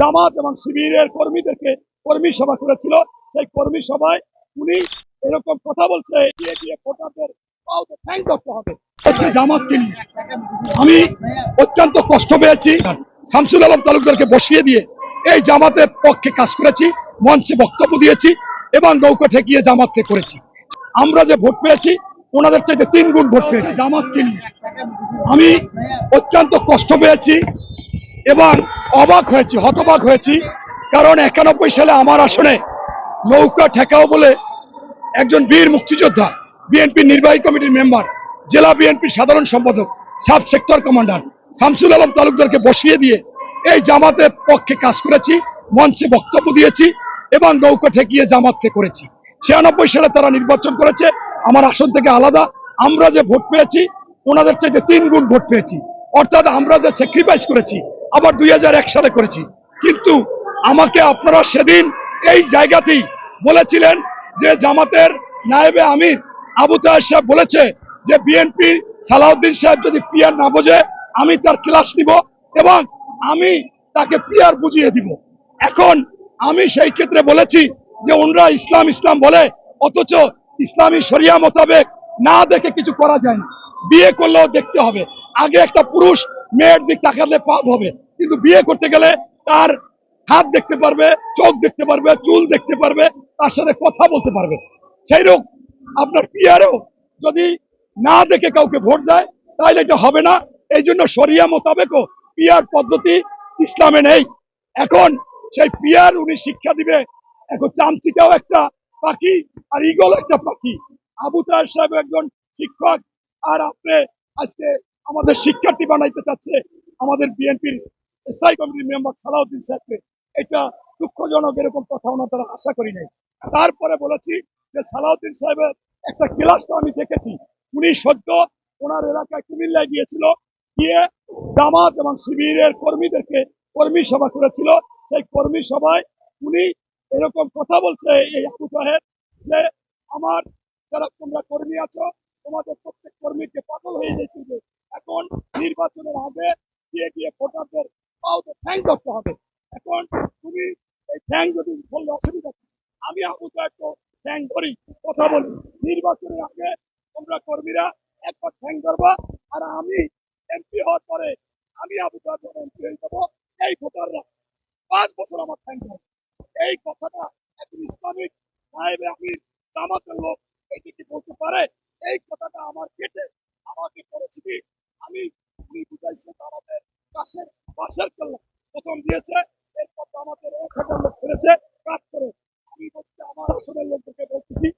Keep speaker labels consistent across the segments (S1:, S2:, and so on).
S1: জামাত এবং শিবিরের কর্মীদেরকে কর্মী সভা করেছিল। সেই কর্মী সভায় উনি এরকম কথা বলছে নিয়ে আমি অত্যন্ত কষ্ট পেয়েছি। শামসুল আলম তালুকদারকে বসিয়ে দিয়ে এই জামাতের পক্ষে কাজ করেছি, মঞ্চে বক্তব্য দিয়েছি এবং নৌকা ঠেকিয়ে জামাতকে করেছি। আমরা যে ভোট পেয়েছি, ওনাদের চাইতে তিন গুণ ভোট পেয়েছি। জামাত নিয়ে আমি অত্যন্ত কষ্ট পেয়েছি এবং অবাক হয়েছি, হতবাক হয়েছি। কারণ একানব্বই সালে আমার আসনে নৌকা ঠেকাও বলে একজন বীর মুক্তিযোদ্ধা বিএনপি নির্বাহী কমিটির মেম্বার, জেলা বিএনপির সাধারণ সম্পাদক sub sector commander, Shamsul Alam তালুকদারকে বসিয়ে দিয়ে এই জামাতের পক্ষে কাজ করেছি, মঞ্চে বক্তব্য দিয়েছি এবং নৌকা ঠেকিয়ে জামাতকে করেছি। ছিয়ানব্বই সালে তারা নির্বাচন করেছে, আমার আসন থেকে আলাদা। আমরা যে ভোট পেয়েছি, ওনাদের চাইতে তিন গুণ ভোট পেয়েছি। অর্থাৎ আমরা যে স্যাক্রিফাইস করেছি আবার দুই হাজার এক সালে করেছি। কিন্তু আমাকে আপনারা সেদিন এই জায়গাতেই বলেছিলেন যে জামাতের নায়েবে আমির আবু তাহের সাহেব বলেছে যে বিএনপি সালাউদ্দিন সাহেব যদি পিয়ার না বোঝে, আমি তার ক্লাস নিব এবং আমি তাকে পিয়ার বুঝিয়ে দিব। এখন আমি সেই ক্ষেত্রে বলেছি যে ওনরা ইসলাম ইসলাম বলে, অথচ ইসলামী শরিয়া মোতাবেক না দেখে কিছু করা যায় না। বিয়ে করলেও দেখতে হবে। আগে একটা পুরুষ মেয়ের দিক তাকালে পাপ হবে। কিন্তু বিয়ে করতে গেলে তার হাত দেখতে পারবে, চোখ দেখতে পারবে, চুল দেখতে পারবে, তার সাথে কথা বলতে পারবে। সেই রকম আপনার পিয়ারেও যদি না দেখে কাউকে ভোট দেয়, তাহলে এটা হবে না। এই জন্য সরিয়া মোতাবেকও পিয়ার পদ্ধতি ইসলামে নেই। এখন সেই পিয়ার উনি শিক্ষা দিবে। এখন চামচিটাও একটা পাখি আর ইগল একটা পাখি। আবু তাহের সাহেব একজন শিক্ষক। আর আপনি আজকে আমাদের শিক্ষার্থী বানাইতে চাচ্ছে, আমাদের বিএনপির স্থায়ী কমিটির মেম্বার সালাউদ্দিন সাহেবকে। এটা দুঃখজনক এরকম কথা ওনার তারা আশা করি নাই। তারপরে বলেছি যে সালাউদ্দিন সাহেবের একটা ক্লাস তো আমি দেখেছি। উনি সদ্য ওনার এলাকায় কুমিল্লায় গিয়েছিল, গিয়ে জামাত এবং শিবিরের কর্মীদেরকে কর্মী সভা করেছিল। সেই কর্মী সভায় উনি এরকম কথা বলছে এই আবু তাহের যে, আমার যারা তোমরা কর্মী আছো, তোমাদের প্রত্যেক কর্মীকে পাগল হয়ে যেতে নির্বাচনের আগে গিয়ে গিয়ে ভোটারদের পাওতে থ্যাংক করতে হবে। এখন তুমি এই থ্যাংক যদি বললে অসুবিধা আমি আবু তাহের তো থ্যাংক করি কথা বলি। নির্বাচনের আগে তোমরা কর্মীরা একবার থ্যাংক করবা আর আমি এমপি হওয়ার পরে আমি তাহের এমপি হয়ে যাব। এই ভোটাররা পাঁচ বছর আমার থ্যাংক করবে এই কথাটা একজন ইসলামিক সাহেব আমি জামাতের লোক এইটা কি বলতে পারে? এই কথাটা আমার কেটে আমাকে করেছি আমি উনি আমাদের পাশের পাশের কল্যাণ প্রথম দিয়েছে, এরপর আমাদের এক হাজার লোক ছেড়েছে কাজ করে। আমি বলছি, আমার আসনের লোকদেরকে বলতেছি,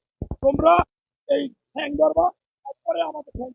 S1: তোমরা এই ঠ্যাং ধরবা তারপরে আমাদের ঠ্যাং